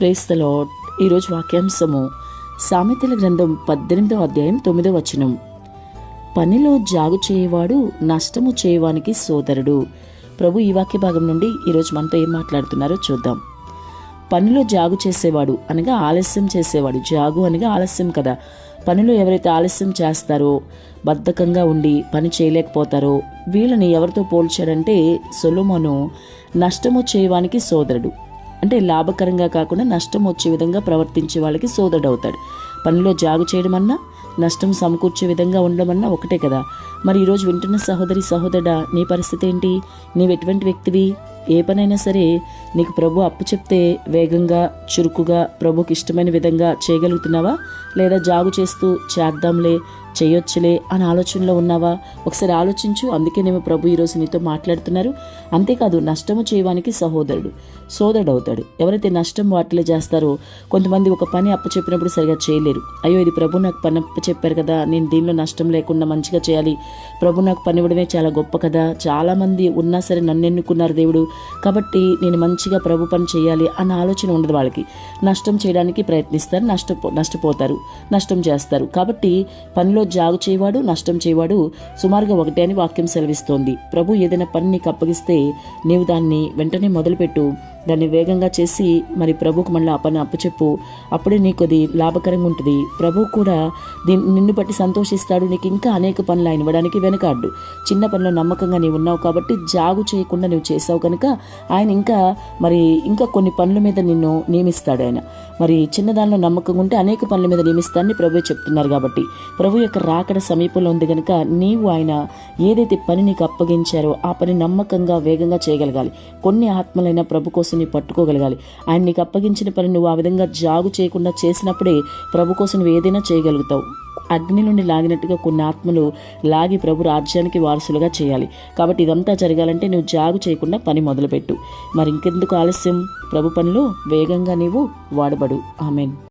ప్రేస్తలో ఈరోజు వాక్యాంశము సామెతల గ్రంథం పద్దెనిమిదో అధ్యాయం తొమ్మిదో వచనం. పనిలో జాగు చేయవాడు నష్టము చేయవానికి సోదరుడు. ప్రభు ఈ వాక్య భాగం నుండి ఈరోజు మనతో ఏం మాట్లాడుతున్నారో చూద్దాం. పనిలో జాగు చేసేవాడు అనగా ఆలస్యం చేసేవాడు. జాగు అనగా ఆలస్యం కదా. పనిలో ఎవరైతే ఆలస్యం చేస్తారో బద్ధకంగా ఉండి పని చేయలేకపోతారో వీళ్ళని ఎవరితో పోల్చాడంటే సొలోమోను నష్టము చేయవానికి సోదరుడు. అంటే లాభకరంగా కాకుండా నష్టం వచ్చే విధంగా ప్రవర్తించే వాళ్ళకి సోదరుడు అవుతాడు పనిలో జాగు చేయడం అన్నా నష్టం సమకూర్చే విధంగా ఉండమన్నా ఒకటే కదా. మరి ఈరోజు వింటున్న సహోదరి సహోదరుడా నీ పరిస్థితి ఏంటి? నీవు ఎటువంటి వ్యక్తివి? ఏ పనైనా సరే నీకు ప్రభు అప్పు చెప్తే వేగంగా చురుకుగా ప్రభుకి ఇష్టమైన విధంగా చేయగలుగుతున్నావా? లేదా జాగు చేస్తూ చేద్దాంలే చేయొచ్చులే అని ఆలోచనలో ఉన్నావా? ఒకసారి ఆలోచించు. అందుకేనేమో ప్రభు ఈరోజు నీతో మాట్లాడుతున్నారు. అంతేకాదు నష్టము చేయడానికి సహోదరుడు సోదరుడు అవుతాడు ఎవరైతే నష్టం వాటిలో చేస్తారో కొంతమంది ఒక పని అప్పచెప్పినప్పుడు సరిగా చేయలేరు. అయ్యో ఇది ప్రభు నాకు పని అప్పు చెప్పారు కదా నేను దీనిలో నష్టం లేకుండా మంచిగా చేయాలి. ప్రభు నాకు పని ఇవ్వడమే చాలా గొప్ప కదా. చాలామంది ఉన్నా సరే నన్ను ఎన్నుకున్నారు దేవుడు. కాబట్టి నేను మంచిగా ప్రభు పని చేయాలి అన్న ఆలోచన ఉండదు వాళ్ళకి. నష్టం చేయడానికి ప్రయత్నిస్తారు నష్టపో నష్టపోతారు నష్టం చేస్తారు. కాబట్టి పనిలో జాగు చేయవాడు నష్టం చేయవాడు సుమారుగా ఒకటే అని వాక్యం సెలవిస్తోంది. ప్రభు ఏదైనా పని నీకు అప్పగిస్తే నీవు దాన్ని వెంటనే మొదలుపెట్టు. దాన్ని వేగంగా చేసి మరి ప్రభుకు మళ్ళీ ఆ పని అప్పచెప్పు. అప్పుడే నీకు అది లాభకరంగా ఉంటుంది. ప్రభు కూడా దీన్ని నిన్ను బట్టి సంతోషిస్తాడు. నీకు ఇంకా అనేక పనులు ఆయన ఇవ్వడానికి వెనకాడు చిన్న పనిలో నమ్మకంగా నీవు ఉన్నావు కాబట్టి జాగు చేయకుండా నువ్వు చేసావు కనుక ఆయన ఇంకా మరి ఇంకా కొన్ని పనుల మీద నిన్ను నియమిస్తాడు ఆయన. మరి చిన్నదానిలో నమ్మకంగా ఉంటే అనేక పనుల మీద నియమిస్తాడని ప్రభు చెప్తున్నారు కాబట్టి ప్రభు యొక్క రాకడ సమీపంలో ఉంది కనుక నీవు ఆయన ఏదైతే పని నీకు అప్పగించారో ఆ పని నమ్మకంగా వేగంగా చేయగలగాలి. కొన్ని ఆత్మలైన ప్రభు కోసం నీ పట్టుకోగలగాలి. ఆయన నీకు అప్పగించిన పని నువ్వు ఆ విధంగా జాగు చేయకుండా చేసినప్పుడే ప్రభు కోసం నువ్వు ఏదైనా చేయగలుగుతావు. అగ్ని నుండి లాగినట్టుగా కొన్ని ఆత్మలు లాగి ప్రభు రాజ్యానికి వారసులుగా చేయాలి. కాబట్టి ఇదంతా జరగాలంటే నువ్వు జాగు చేయకుండా పని మొదలుపెట్టు. మరి ఇంకెందుకు ఆలస్యం? ప్రభు పనిలో వేగంగా నీవు వాడబడు. ఆమెన్.